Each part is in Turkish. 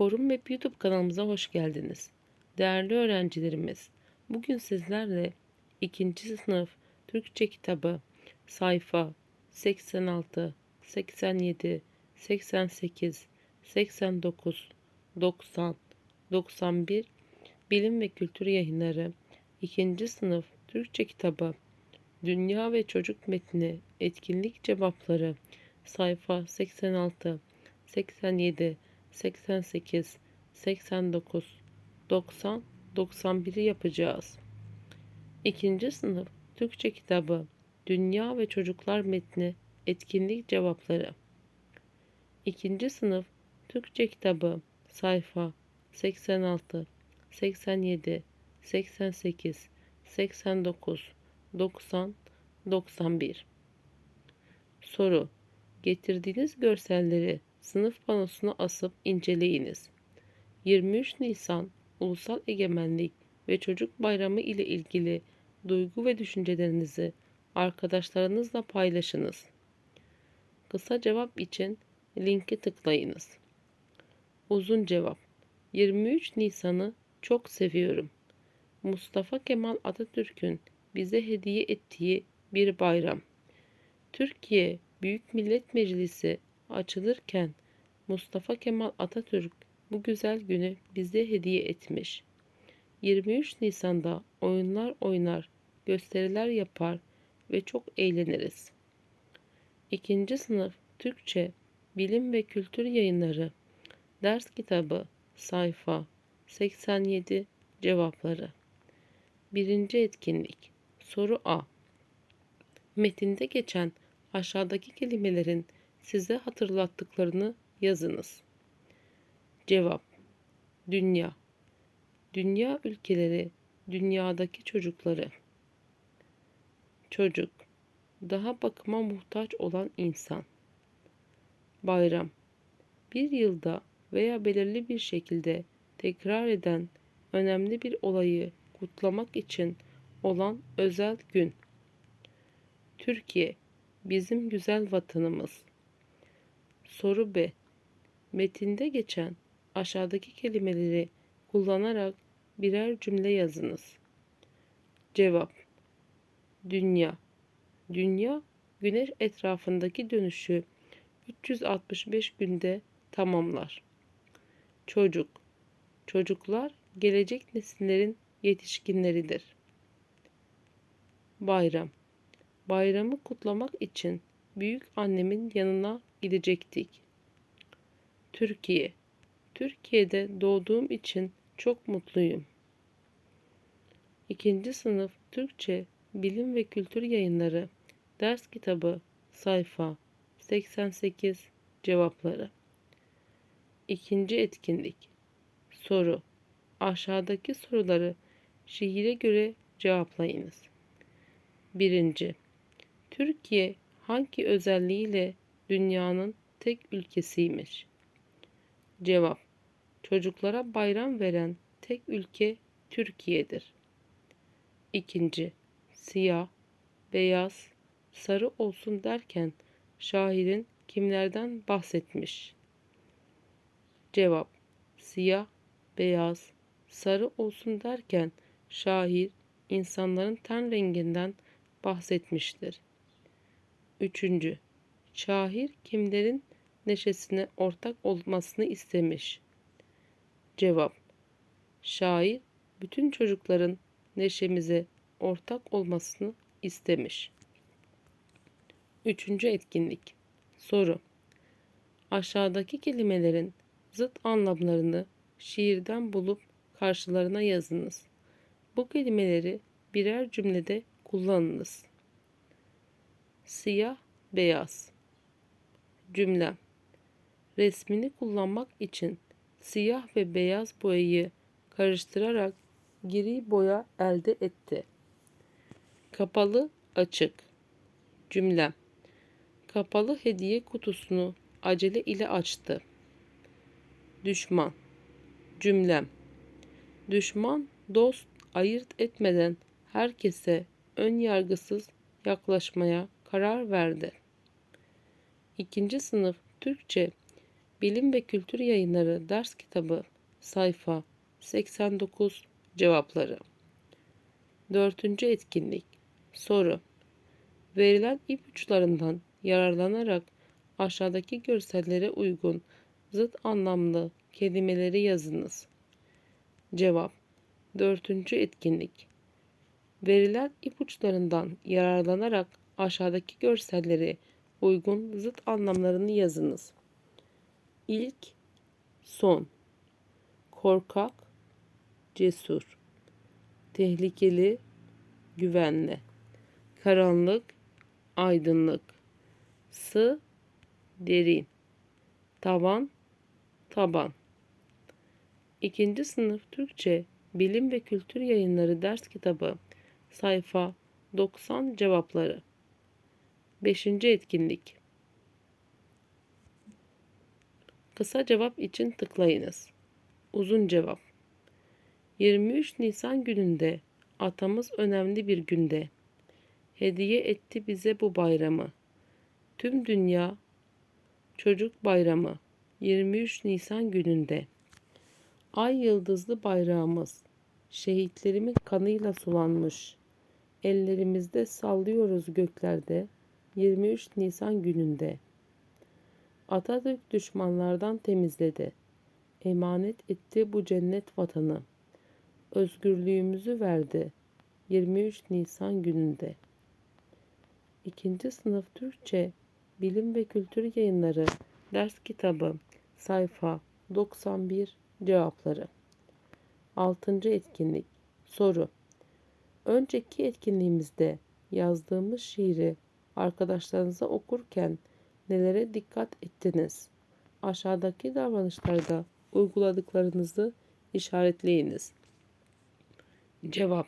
Forum Web YouTube kanalımıza hoş geldiniz. Değerli öğrencilerimiz, bugün sizlerle 2. sınıf Türkçe kitabı sayfa 86, 87, 88, 89, 90, 91 Bilim ve Kültür Yayınları 2. sınıf Türkçe kitabı Dünya ve Çocuk Metni Etkinlik Cevapları sayfa 86, 87, 88, 89, 90, 91'i yapacağız. İkinci sınıf Türkçe kitabı Dünya ve Çocuklar Metni Etkinlik Cevapları İkinci sınıf Türkçe kitabı sayfa 86, 87, 88, 89, 90, 91 Soru Getirdiğiniz görselleri sınıf panosuna asıp inceleyiniz. 23 Nisan Ulusal Egemenlik ve Çocuk Bayramı ile ilgili duygu ve düşüncelerinizi arkadaşlarınızla paylaşınız. Kısa cevap için linke tıklayınız. Uzun cevap 23 Nisan'ı çok seviyorum. Mustafa Kemal Atatürk'ün bize hediye ettiği bir bayram. Türkiye Büyük Millet Meclisi açılırken Mustafa Kemal Atatürk bu güzel günü bize hediye etmiş. 23 Nisan'da oyunlar oynar, gösteriler yapar ve çok eğleniriz. İkinci sınıf Türkçe Bilim ve Kültür Yayınları Ders Kitabı Sayfa 87 Cevapları Birinci Etkinlik Soru A Metinde geçen aşağıdaki kelimelerin size hatırlattıklarını yazınız. Cevap Dünya Dünya ülkeleri, dünyadaki çocukları. Çocuk Daha bakıma muhtaç olan insan. Bayram Bir yılda veya belirli bir şekilde tekrar eden önemli bir olayı kutlamak için olan özel gün. Türkiye bizim güzel vatanımız. Soru B. Metinde geçen aşağıdaki kelimeleri kullanarak birer cümle yazınız. Cevap Dünya Dünya güneş etrafındaki dönüşü 365 günde tamamlar. Çocuk Çocuklar gelecek nesillerin yetişkinleridir. Bayram Bayramı kutlamak için büyük annemin yanına gidecektik. Türkiye Türkiye'de doğduğum için çok mutluyum. İkinci sınıf Türkçe Bilim ve Kültür Yayınları Ders Kitabı Sayfa 88 Cevapları İkinci etkinlik Soru Aşağıdaki soruları şiire göre cevaplayınız. Birinci Türkiye hangi özelliğiyle dünyanın tek ülkesiymiş? Cevap Çocuklara bayram veren tek ülke Türkiye'dir. İkinci Siyah, beyaz, sarı olsun derken şairin kimlerden bahsetmiş? Cevap Siyah, beyaz, sarı olsun derken şair insanların ten renginden bahsetmiştir. Üçüncü, şair kimlerin neşesine ortak olmasını istemiş. Cevap, şair bütün çocukların neşemize ortak olmasını istemiş. Üçüncü etkinlik. Soru. Aşağıdaki kelimelerin zıt anlamlarını şiirden bulup karşılarına yazınız. Bu kelimeleri birer cümlede kullanınız. Siyah, beyaz. Cümle. Resmini kullanmak için siyah ve beyaz boyayı karıştırarak gri boya elde etti. Kapalı, açık. Cümle. Kapalı hediye kutusunu acele ile açtı. Düşman. Cümlem. Düşman dost ayırt etmeden herkese ön yargısız yaklaşmaya karar verdi. İkinci sınıf Türkçe Bilim ve Kültür Yayınları Ders Kitabı Sayfa 89 Cevapları. Dördüncü etkinlik Soru. Verilen ipuçlarından yararlanarak aşağıdaki görsellere uygun zıt anlamlı kelimeleri yazınız. Cevap. Dördüncü etkinlik. Verilen ipuçlarından yararlanarak aşağıdaki görselleri uygun zıt anlamlarını yazınız. İlk, son, korkak, cesur, tehlikeli, güvenli, karanlık, aydınlık, sı, derin, tavan, taban. İkinci sınıf Türkçe Bilim ve Kültür Yayınları ders kitabı sayfa 90 cevapları. Beşinci etkinlik. Kısa cevap için tıklayınız. Uzun cevap. 23 Nisan gününde atamız önemli bir günde hediye etti bize bu bayramı. Tüm dünya çocuk bayramı 23 Nisan gününde. Ay yıldızlı bayrağımız şehitlerimin kanıyla sulanmış. Ellerimizde sallıyoruz göklerde 23 Nisan gününde. Atatürk düşmanlardan temizledi. Emanet etti bu cennet vatanı. Özgürlüğümüzü verdi 23 Nisan gününde. İkinci sınıf Türkçe Bilim ve Kültür Yayınları Ders Kitabı Sayfa 91 Cevapları 6. Etkinlik Soru Önceki etkinliğimizde yazdığımız şiiri arkadaşlarınıza okurken nelere dikkat ettiniz? Aşağıdaki davranışlarda uyguladıklarınızı işaretleyiniz. Cevap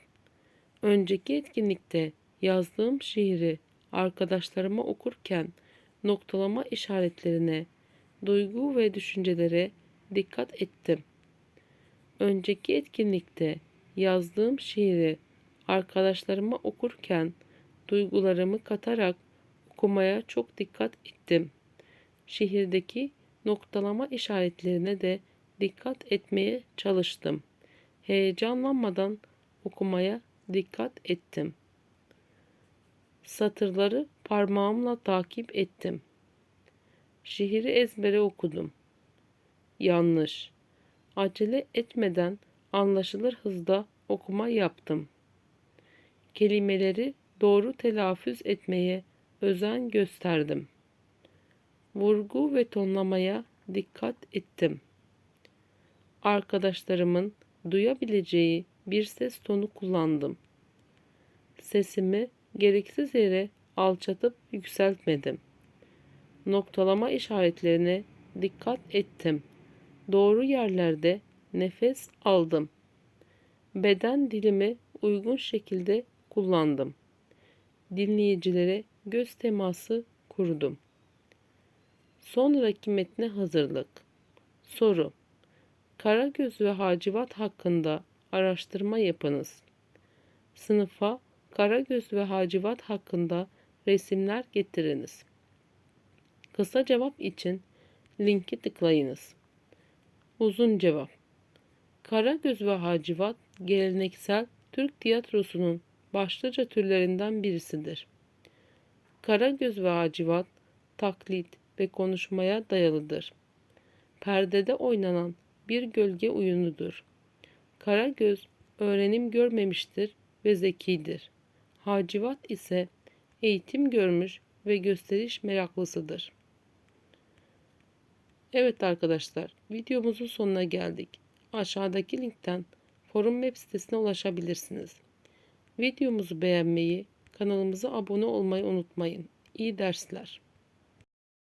Önceki etkinlikte yazdığım şiiri arkadaşlarıma okurken noktalama işaretlerine, duygu ve düşüncelere dikkat ettim. Önceki etkinlikte yazdığım şiiri arkadaşlarıma okurken duygularımı katarak okumaya çok dikkat ettim. Şiirdeki noktalama işaretlerine de dikkat etmeye çalıştım. Heyecanlanmadan okumaya dikkat ettim. Satırları parmağımla takip ettim. Şiiri ezbere okudum. Yanlış. Acele etmeden anlaşılır hızda okuma yaptım. Kelimeleri doğru telaffuz etmeye özen gösterdim. Vurgu ve tonlamaya dikkat ettim. Arkadaşlarımın duyabileceği bir ses tonu kullandım. Sesimi gereksiz yere alçatıp yükseltmedim. Noktalama işaretlerine dikkat ettim. Doğru yerlerde nefes aldım. Beden dilimi uygun şekilde kullandım. Dinleyicilere göz teması kurdum. Sonraki metne hazırlık. Soru. Karagöz ve Hacivat hakkında araştırma yapınız. Sınıfa Karagöz ve Hacivat hakkında resimler getiriniz. Kısa cevap için linki tıklayınız. Uzun cevap. Karagöz ve Hacivat geleneksel Türk tiyatrosunun başlıca türlerinden birisidir. Karagöz ve Hacivat taklit ve konuşmaya dayalıdır. Perdede oynanan bir gölge oyunudur. Karagöz öğrenim görmemiştir ve zekidir. Hacivat ise eğitim görmüş ve gösteriş meraklısıdır. Evet arkadaşlar, videomuzun sonuna geldik. Aşağıdaki linkten forum web sitesine ulaşabilirsiniz. Videomuzu beğenmeyi, kanalımıza abone olmayı unutmayın. İyi dersler.